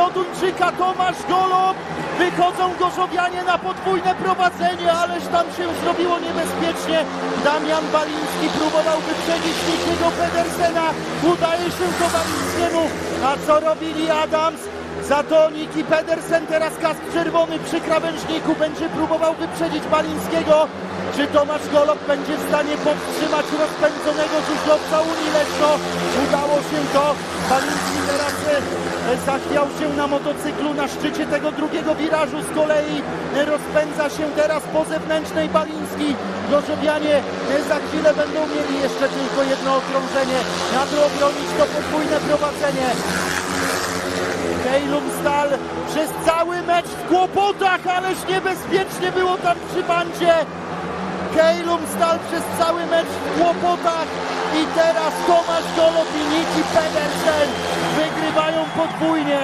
do Duńczyka Tomasz Golob. Wychodzą Gorzowianie na podwójne prowadzenie, ależ tam się zrobiło niebezpiecznie. Damian Baliński próbował wyprzedzić Nikiego Pedersena. Udaje się to Balińskiemu. A co robili Adams? Za to Niki Pedersen, teraz kask czerwony przy krawężniku, będzie próbował wyprzedzić Balińskiego. Czy Tomasz Golob będzie w stanie powstrzymać rozpędzonego żużlowca Unii Leszno? Udało się to. Baliński zachwiał się na motocyklu na szczycie tego drugiego wirażu. Z kolei e, rozpędza się teraz po zewnętrznej Baliński. Gorzowianie e, za chwilę będą mieli jeszcze tylko jedno okrążenie. Nadro obronić to podwójne prowadzenie. Kejlum Stal przez cały mecz w kłopotach, ależ niebezpiecznie było tam przy bandzie. Kejlum Stal przez cały mecz w kłopotach i teraz Tomasz Golob i Niki Pedersen wygrywają podwójnie.